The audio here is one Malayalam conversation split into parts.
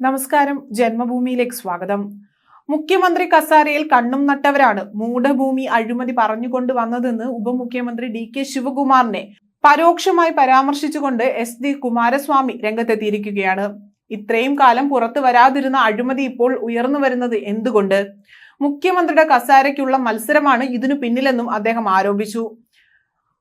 നമസ്കാരം. ജന്മഭൂമിയിലേക്ക് സ്വാഗതം. മുഖ്യമന്ത്രി കസാരയിൽ കണ്ണും നട്ടവരാണ് മൂഢഭൂമി അഴിമതി പറഞ്ഞുകൊണ്ട് വന്നതെന്ന് ഉപമുഖ്യമന്ത്രി ഡി കെ ശിവകുമാറിനെ പരോക്ഷമായി പരാമർശിച്ചുകൊണ്ട് എസ് ഡി കുമാരസ്വാമി രംഗത്തെത്തിയിരിക്കുകയാണ്. ഇത്രയും കാലം പുറത്തു വരാതിരുന്ന അഴിമതി ഇപ്പോൾ ഉയർന്നു വരുന്നത് എന്തുകൊണ്ട്? മുഖ്യമന്ത്രിയുടെ കസാരയ്ക്കുള്ള മത്സരമാണ് ഇതിനു പിന്നിലെന്നും അദ്ദേഹം ആരോപിച്ചു.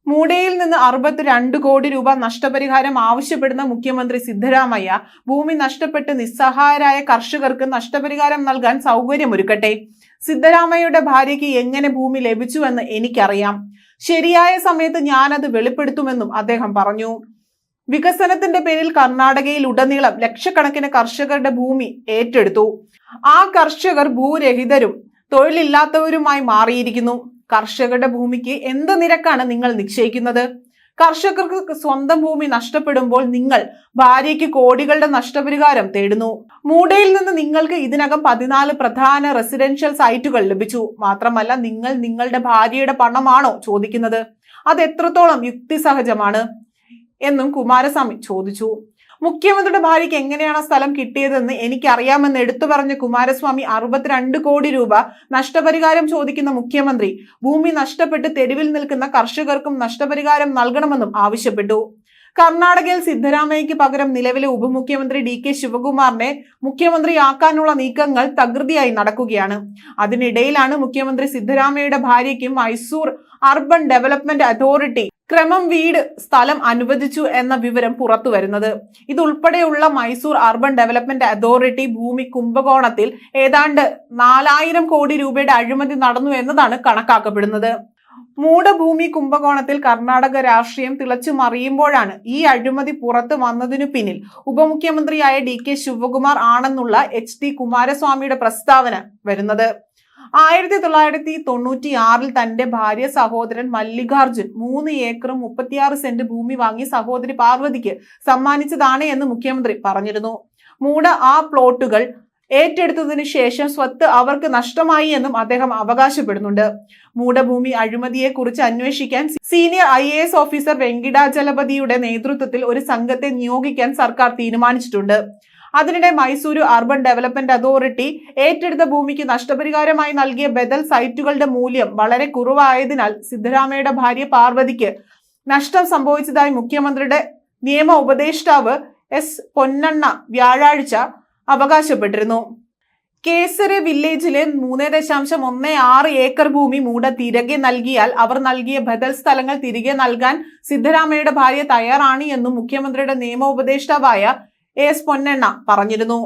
മൂടയിൽ നിന്ന് അറുപത്തിരണ്ട് കോടി രൂപ നഷ്ടപരിഹാരം ആവശ്യപ്പെടുന്ന മുഖ്യമന്ത്രി സിദ്ധരാമയ്യ ഭൂമി നഷ്ടപ്പെട്ട് നിസ്സഹായരായ കർഷകർക്ക് നഷ്ടപരിഹാരം നൽകാൻ സൗകര്യമൊരുക്കട്ടെ. സിദ്ധരാമയ്യയുടെ ഭാര്യയ്ക്ക് എങ്ങനെ ഭൂമി ലഭിച്ചുവെന്ന് എനിക്കറിയാം. ശരിയായ സമയത്ത് ഞാനത് വെളിപ്പെടുത്തുമെന്നും അദ്ദേഹം പറഞ്ഞു. വികസനത്തിന്റെ പേരിൽ കർണാടകയിൽ ഉടനീളം ലക്ഷക്കണക്കിന് കർഷകരുടെ ഭൂമി ഏറ്റെടുത്തു. ആ കർഷകർ ഭൂരഹിതരും തൊഴിലില്ലാത്തവരുമായി മാറിയിരിക്കുന്നു. കർഷകരുടെ ഭൂമിക്ക് എന്ത് നിരക്കാണ് നിങ്ങൾ നിശ്ചയിക്കുന്നത്? കർഷകർക്ക് സ്വന്തം ഭൂമി നഷ്ടപ്പെടുമ്പോൾ നിങ്ങൾ ഭാര്യയ്ക്ക് കോടികളുടെ നഷ്ടപരിഹാരം തേടുന്നു. മൂടയിൽ നിന്ന് നിങ്ങൾക്ക് ഇതിനകം പതിനാല് പ്രധാന റെസിഡൻഷ്യൽ സൈറ്റുകൾ ലഭിച്ചു. മാത്രമല്ല നിങ്ങൾ നിങ്ങളുടെ ഭാര്യയുടെ പണമാണോ ചോദിക്കുന്നത്? അത് എത്രത്തോളം യുക്തിസഹജമാണ്? എന്നും കുമാരസ്വാമി ചോദിച്ചു. മുഖ്യമന്ത്രിയുടെ ഭാര്യയ്ക്ക് എങ്ങനെയാണ് ആ സ്ഥലം കിട്ടിയതെന്ന് എനിക്കറിയാമെന്ന് എടുത്തു പറഞ്ഞ കുമാരസ്വാമി അറുപത്തിരണ്ട് കോടി രൂപ നഷ്ടപരിഹാരം ചോദിക്കുന്ന മുഖ്യമന്ത്രി ഭൂമി നഷ്ടപ്പെട്ട് തെരുവിൽ നിൽക്കുന്ന കർഷകർക്കും നഷ്ടപരിഹാരം നൽകണമെന്നും ആവശ്യപ്പെട്ടു. കർണാടകയിൽ സിദ്ധരാമയ്യയ്ക്ക് പകരം നിലവിലെ ഉപമുഖ്യമന്ത്രി ഡി കെ ശിവകുമാറിനെ മുഖ്യമന്ത്രിയാക്കാനുള്ള നീക്കങ്ങൾ തകൃതിയായി നടക്കുകയാണ്. അതിനിടയിലാണ് മുഖ്യമന്ത്രി സിദ്ധരാമയ്യയുടെ ഭാര്യയ്ക്ക് മൈസൂർ അർബൻ ഡെവലപ്മെന്റ് അതോറിറ്റി ക്രമം വീട് സ്ഥലം അനുവദിച്ചു എന്ന വിവരം പുറത്തു വരുന്നത്. ഇതുൾപ്പെടെയുള്ള മൈസൂർ അർബൻ ഡെവലപ്മെന്റ് അതോറിറ്റി ഭൂമി കുംഭകോണത്തിൽ ഏതാണ്ട് നാലായിരം കോടി രൂപയുടെ അഴിമതി നടന്നു എന്നതാണ് കണക്കാക്കപ്പെടുന്നത്. മൂടഭൂമി കുംഭകോണത്തിൽ കർണാടക രാഷ്ട്രീയം തിളച്ചു മറിയുമ്പോഴാണ് ഈ അഴിമതി പുറത്തു വന്നതിനു പിന്നിൽ ഉപമുഖ്യമന്ത്രിയായ ഡി കെ ശിവകുമാർ ആണെന്നുള്ള എച്ച് ഡി കുമാരസ്വാമിയുടെ പ്രസ്താവന വരുന്നത്. ആയിരത്തി തൊള്ളായിരത്തി തൊണ്ണൂറ്റി ആറിൽ തന്റെ ഭാര്യ സഹോദരൻ മല്ലികാർജുൻ മൂന്ന് ഏക്കറും മുപ്പത്തിയാറ് സെന്റ് ഭൂമി വാങ്ങി സഹോദരി പാർവതിക്ക് സമ്മാനിച്ചതാണ് എന്ന് മുഖ്യമന്ത്രി പറഞ്ഞിരുന്നു. മൂട ആ പ്ലോട്ടുകൾ ഏറ്റെടുത്തതിനു ശേഷം സ്വത്ത് അവർക്ക് നഷ്ടമായി എന്നും അദ്ദേഹം അവകാശപ്പെടുന്നുണ്ട്. മൂടഭൂമി അഴിമതിയെ കുറിച്ച് അന്വേഷിക്കാൻ senior I A S officer വെങ്കിടാചലപതിയുടെ നേതൃത്വത്തിൽ ഒരു സംഘത്തെ നിയോഗിക്കാൻ സർക്കാർ തീരുമാനിച്ചിട്ടുണ്ട്. അതിനിടെ മൈസൂരു അർബൻ ഡെവലപ്മെന്റ് അതോറിറ്റി ഏറ്റെടുത്ത ഭൂമിക്ക് നഷ്ടപരിഹാരമായി നൽകിയ ബദൽ സൈറ്റുകളുടെ മൂല്യം വളരെ കുറവായതിനാൽ സിദ്ധരാമയുടെ ഭാര്യ പാർവതിക്ക് നഷ്ടം സംഭവിച്ചതായി മുഖ്യമന്ത്രിയുടെ നിയമ ഉപദേഷ്ടാവ് എസ് പൊന്നണ്ണ വ്യാഴാഴ്ച അവകാശപ്പെട്ടിരുന്നു. കേസര് വില്ലേജിലെ മൂന്ന് ദശാംശം ഒന്ന് ആറ് ഏക്കർ ഭൂമി മൂട തിരികെ നൽകിയാൽ അവർ നൽകിയ ബദൽ സ്ഥലങ്ങൾ തിരികെ നൽകാൻ സിദ്ധരാമയ്യയുടെ ഭാര്യ തയ്യാറാണ് എന്നും മുഖ്യമന്ത്രിയുടെ നിയമോപദേഷ്ടാവായ എസ് പൊന്നണ്ണ പറഞ്ഞിരുന്നു.